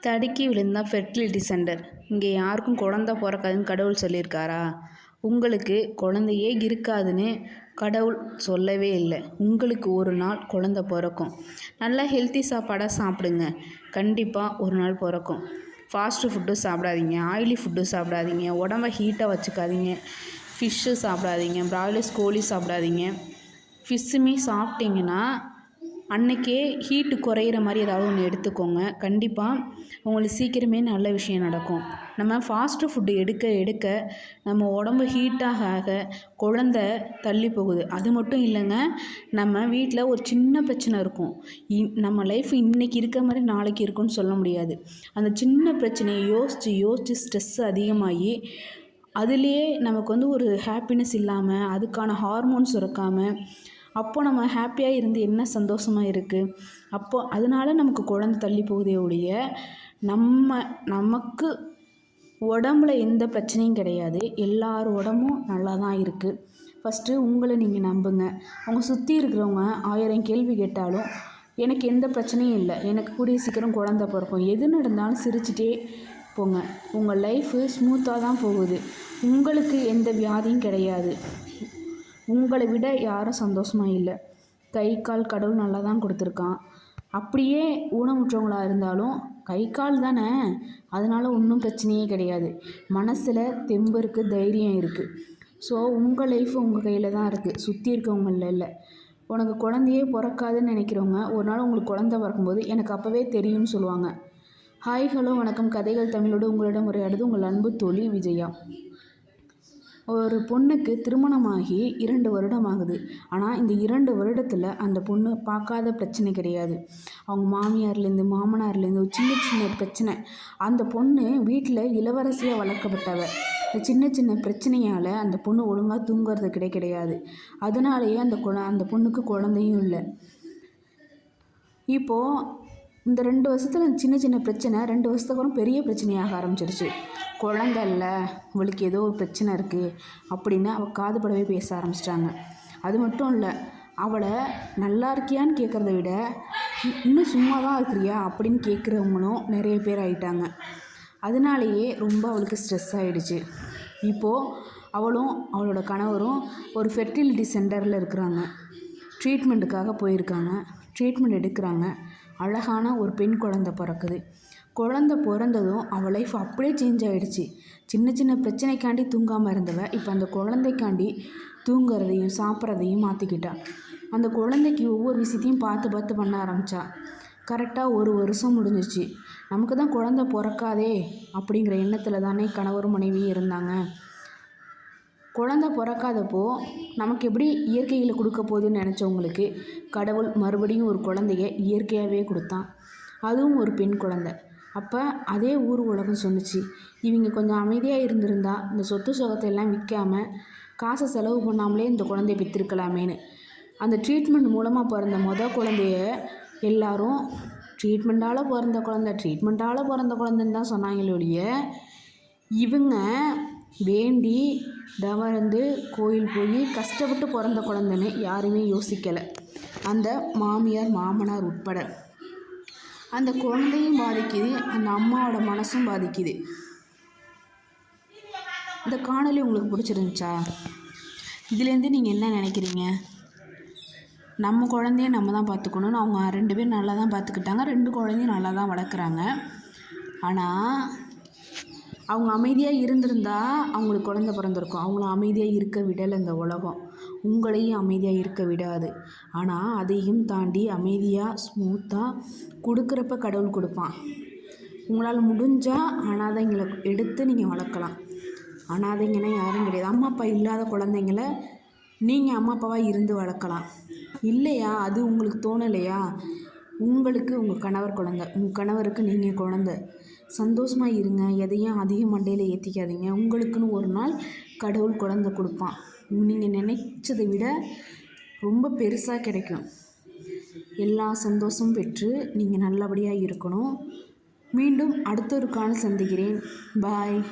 தடுக்கி விழுந்தா fertility centre. இங்கே யாருக்கும் குழந்த பிறக்காதுன்னு கடவுள் சொல்லியிருக்காரா? உங்களுக்கு குழந்தையே இருக்காதுன்னு கடவுள் சொல்லவே இல்லை. உங்களுக்கு ஒரு நாள் குழந்த பிறக்கும். நல்லா ஹெல்த்தி சாப்பாடாக சாப்பிடுங்க. கண்டிப்பாக ஒரு நாள் பிறக்கும். ஃபாஸ்ட்டு ஃபுட்டு சாப்பிடாதீங்க. ஆயிலி ஃபுட்டு சாப்பிடாதீங்க. உடம்ப ஹீட்டாக வச்சுக்காதீங்க. ஃபிஷ்ஷு சாப்பிடாதீங்க. ப்ராய்லர்ஸ் கோழி சாப்பிடாதீங்க. ஃபிஷ்ஷுமே சாப்பிட்டீங்கன்னா அன்றைக்கே ஹீட்டு குறையிற மாதிரி ஏதாவது ஒன்று எடுத்துக்கோங்க. கண்டிப்பாக உங்களுக்கு சீக்கிரமே நல்ல விஷயம் நடக்கும். நம்ம ஃபாஸ்ட்டு ஃபுட்டு எடுக்க எடுக்க நம்ம உடம்பு ஹீட்டாக ஆக குழந்த தள்ளி போகுது. அது மட்டும் இல்லைங்க நம்ம வீட்டில் ஒரு சின்ன பிரச்சனை இருக்கும். நம்ம லைஃப் இன்றைக்கி இருக்க மாதிரி நாளைக்கு இருக்கும்னு சொல்ல முடியாது. அந்த சின்ன பிரச்சனையை யோசித்து யோசித்து ஸ்ட்ரெஸ் அதிகமாகி அதுலேயே நமக்கு வந்து ஒரு ஹாப்பினஸ் இல்லாமல் அதுக்கான ஹார்மோன்ஸ் சுரக்காமல் அப்போ நம்ம ஹாப்பியாக இருந்து என்ன சந்தோஷமாக இருக்குது அப்போ அதனால நமக்கு குழந்த தள்ளி போகுதே ஒழிய நம்ம நமக்கு உடம்புல எந்த பிரச்சனையும் கிடையாது. எல்லார் உடம்பும் நல்லா தான் இருக்குது ஃபஸ்ட்டு உங்களை நீங்கள் நம்புங்க. அவங்க சுற்றி இருக்கிறவங்க ஆயிரம் கேள்வி கேட்டாலும் எனக்கு எந்த பிரச்சனையும் இல்லை. எனக்கு கூடிய சீக்கிரம் குழந்த பிறக்கும். எது நடந்தாலும் சிரிச்சிட்டே போங்க. உங்கள் லைஃபு ஸ்மூத்தாக தான் போகுது. உங்களுக்கு எந்த வியாதியும் கிடையாது. உங்களை விட யாரும் சந்தோஷமாக இல்லை. கை கால் கடவுள் நல்லா தான் கொடுத்துருக்கான். அப்படியே ஊனமுற்றவங்களாக இருந்தாலும் கை கால் தானே? அதனால் ஒன்றும் பிரச்சனையே கிடையாது. மனசில் தெம்பு இருக்குது தைரியம் இருக்குது ஸோ உங்கள் லைஃப் உங்கள் கையில் தான் இருக்குது சுற்றி இருக்கவங்கள இல்லை உனக்கு குழந்தையே பிறக்காதுன்னு நினைக்கிறவங்க ஒரு நாள் உங்களுக்கு குழந்த பிறக்கும்போது எனக்கு அப்போவே தெரியும்னு சொல்லுவாங்க. ஹாய் ஹலோ வணக்கம். கதைகள் தமிழோடு உங்களிடம் உரையாடுது உங்கள் அன்பு தோழி விஜயா. ஒரு பொண்ணுக்கு திருமணமாகி இரண்டு வருடம் ஆகுது ஆனால் இந்த இரண்டு வருடத்தில் அந்த பொண்ணு பார்க்காத பிரச்சனை கிடையாது. அவங்க மாமியார்லேருந்து மாமனார்லேருந்து ஒரு சின்ன சின்ன பிரச்சனை. அந்த பொண்ணு வீட்டில் இளவரசியாக வளர்க்கப்பட்டவ. இந்த சின்ன சின்ன பிரச்சனையால் அந்த பொண்ணு ஒழுங்காக தூங்குறது கிடை கிடையாது. அதனாலேயே அந்த குழ அந்த பொண்ணுக்கு குழந்தையும் இல்லை. இப்போது இந்த ரெண்டு வருஷத்தில் சின்ன சின்ன பிரச்சனை ரெண்டு வருஷத்துக்கு பெரிய பிரச்சனையாக ஆரம்பிச்சிருச்சு. குழந்த இல்லை இவளுக்கு ஏதோ ஒரு பிரச்சனை இருக்குது அப்படின்னு அவள் காதுபடவே பேச ஆரம்பிச்சிட்டாங்க. அது மட்டும் இல்லை அவளை நல்லா இருக்கியான்னு கேட்குறத விட இன்னும் சும்மா தான் இருக்கிறியா? அப்படின்னு கேட்குறவங்களும் நிறைய பேர் ஆயிட்டாங்க. அதனாலேயே ரொம்ப அவளுக்கு ஸ்ட்ரெஸ் ஆகிடுச்சு இப்போது அவளும் அவளோட கணவரும் ஒரு ஃபெர்டிலிட்டி சென்டரில் இருக்கிறாங்க. ட்ரீட்மெண்ட்டுக்காக போயிருக்காங்க. ட்ரீட்மெண்ட் எடுக்கிறாங்க. அழகான ஒரு பெண் குழந்த பிறக்குது. குழந்த பிறந்ததும் அவள் லைஃப் அப்படியே சேஞ்ச் ஆகிடுச்சு சின்ன சின்ன பிரச்சனைக்காண்டி தூங்காமல் இருந்தவ இப்போ அந்த குழந்தைக்காண்டி தூங்குறதையும் சாப்பிட்றதையும் மாற்றிக்கிட்டாள் அந்த குழந்தைக்கு ஒவ்வொரு விஷயத்தையும் பார்த்து பார்த்து பண்ண ஆரம்பித்தா கரெக்டாக ஒரு வருஷம் முடிஞ்சிச்சு நமக்கு தான் குழந்த பிறக்காதே அப்படிங்கிற எண்ணத்தில் தானே கணவர் மனைவியும் இருந்தாங்க. குழந்த பிறக்காதப்போ நமக்கு எப்படி இயற்கையில் கொடுக்க போகுதுன்னு நினச்சவங்களுக்கு கடவுள் மறுபடியும் ஒரு குழந்தைய இயற்கையாகவே கொடுத்தான். அதுவும் ஒரு பெண் குழந்தை. அப்போ அதே ஊர் உலகம் சொன்னிச்சு. இவங்க கொஞ்சம் அமைதியாக இருந்திருந்தா இந்த சொத்து சுகத்தை எல்லாம் விற்காம காசை செலவு பண்ணாமலே இந்த குழந்தைய பெற்றிருக்கலாமேன்னு. அந்த ட்ரீட்மெண்ட் மூலமாக பிறந்த மொதல் குழந்தைய எல்லாரும் ட்ரீட்மெண்ட்டால் பிறந்த குழந்த ட்ரீட்மெண்ட்டால் பிறந்த குழந்தைன்னு தான் சொன்னாங்களே ஒழிய இவங்க வேண்டி தவறந்து கோயில் போய் கஷ்டப்பட்டு பிறந்த குழந்தைன்னு யாருமே யோசிக்கலை. அந்த மாமியார் மாமனார் உட்பட. அந்த குழந்தையும் பாதிக்குது அந்த அம்மாவோட மனசும் பாதிக்குது. இந்த காணொலி உங்களுக்கு பிடிச்சிருந்துச்சா? இதுலேருந்து நீங்கள் என்ன நினைக்கிறீங்க? நம்ம குழந்தைய நம்ம தான் பார்த்துக்கணும்னு அவங்க ரெண்டு பேரும் நல்லா தான் பார்த்துக்கிட்டாங்க ரெண்டு குழந்தையும் நல்லா தான் வளர்க்குறாங்க. ஆனால் அவங்க அமைதியாக இருந்திருந்தா அவங்களுக்கு குழந்த பிறந்திருக்கும். அவங்கள அமைதியாக இருக்க விடலை இந்த உலகம். உங்களையும் அமைதியாக இருக்க விடாது. ஆனால் அதையும் தாண்டி அமைதியாக ஸ்மூத்தாக கொடுக்குறப்ப கடவுள் கொடுப்பான். உங்களால் முடிஞ்சால் அனாதைங்களை எடுத்து நீங்கள் வளர்க்கலாம். அனாதைங்கன்னா யாரும் கிடையாது. அம்மா அப்பா இல்லாத குழந்தைங்கள நீங்கள் அம்மா அப்பாவாக இருந்து வளர்க்கலாம். இல்லையா? அது உங்களுக்கு தோணலையா? உங்களுக்கு உங்கள் கணவர் குழந்த. உங்கள் கணவருக்கு நீங்கள் குழந்த. சந்தோஷமாக இருங்க எதையும் அதிக மண்டையில் ஏற்றிக்காதீங்க உங்களுக்குன்னு ஒரு நாள் கடவுள் குழந்த கொடுப்பான். நீங்கள் நினைச்சதை விட ரொம்ப பெருசாக கிடைக்கும். எல்லா சந்தோஷமும் பெற்று நீங்கள் நல்லபடியாக இருக்கணும். மீண்டும் அடுத்த ஒரு காலம் சந்திக்கிறேன். பாய்.